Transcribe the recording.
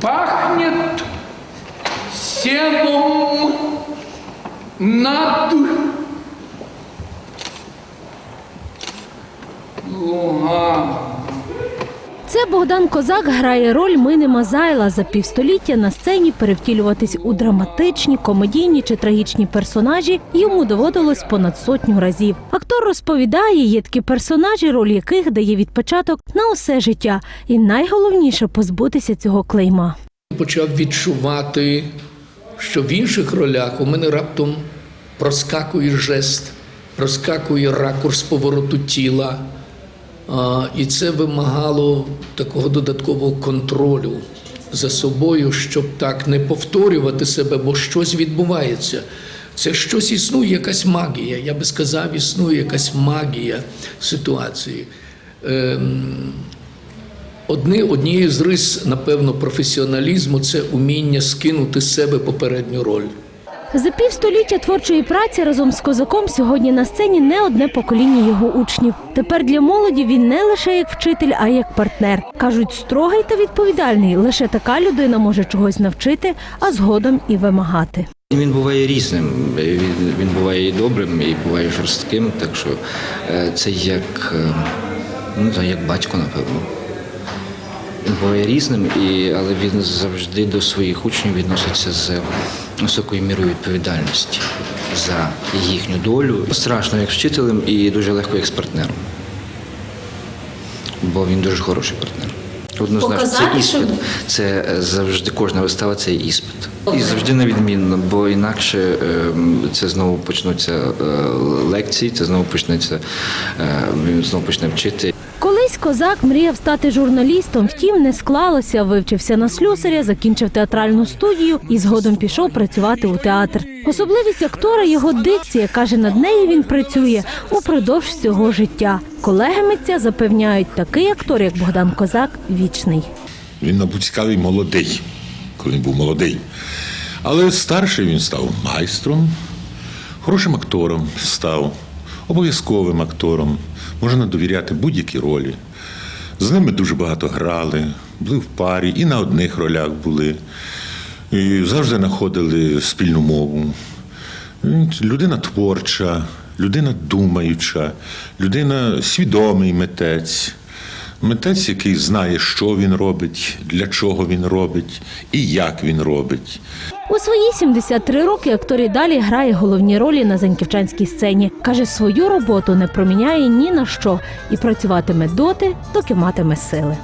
пахнет сеном над Це Богдан Козак грає роль Мини Мазайла за півстоліття на сцені перевтілюватись у драматичні, комедійні чи трагічні персонажі йому доводилось понад сотню разів. Актор розповідає, є такі персонажі, роль яких дає відпочаток на усе життя, і найголовніше позбутися цього клейма. почав відчувати, що в інших ролях у мене раптом проскакує жест, проскакує ракурс повороту тіла. І це вимагало такого додаткового контролю за собою, щоб так не повторювати себе, бо щось відбувається. Це щось існує, якась магія. Я би сказав, існує якась магія ситуації. Ем, Одні, однією з рис, напевно, професіоналізму це уміння скинути з себе попередню роль. За півстоліття творчої праці разом з козаком сьогодні на сцені не одне покоління його учнів. Тепер для молоді він не лише як вчитель, а й як партнер. кажуть, строгий та відповідальний. Лише така людина може чогось навчити, а згодом і вимагати. Він буває різним. Він, він буває і добрим, і буває жорстким. Так що е, це як, е, ну, як батько, напевно. Буває різним, і, але він завжди до своїх учнів відноситься з високою мірою відповідальності за їхню долю. Страшно як вчителем і дуже легко як з партнером. Бо він дуже хороший партнер. Однозначно, це іспит. Це завжди кожна вистава це іспит. І завжди невідмінно, бо інакше ем, це знову почнуться е, лекції, це знову почнеться, е, він знову почне вчити. Колись козак мріяв стати журналістом, втім не склалося. Вивчився на слюсаря, закінчив театральну студію і згодом пішов працювати у театр. Особливість актора його дикція каже, над нею він працює упродовж всього життя. Колеги митця запевняють, такий актор, як Богдан Козак, вічний. Він, мабуть, цікавий молодий, коли він був молодий. Але старший він став майстром, хорошим актором став, обов'язковим актором. Можна довіряти будь-які ролі. З ними дуже багато грали, були в парі і на одних ролях були. І завжди знаходили спільну мову. Людина творча, людина думаюча, людина свідомий митець. Митець, який знає, що він робить, для чого він робить і як він робить. У свої 73 роки актор і далі грає головні ролі на заньківчанській сцені. Каже, свою роботу не проміняє ні на що і працюватиме доти, доки матиме сили.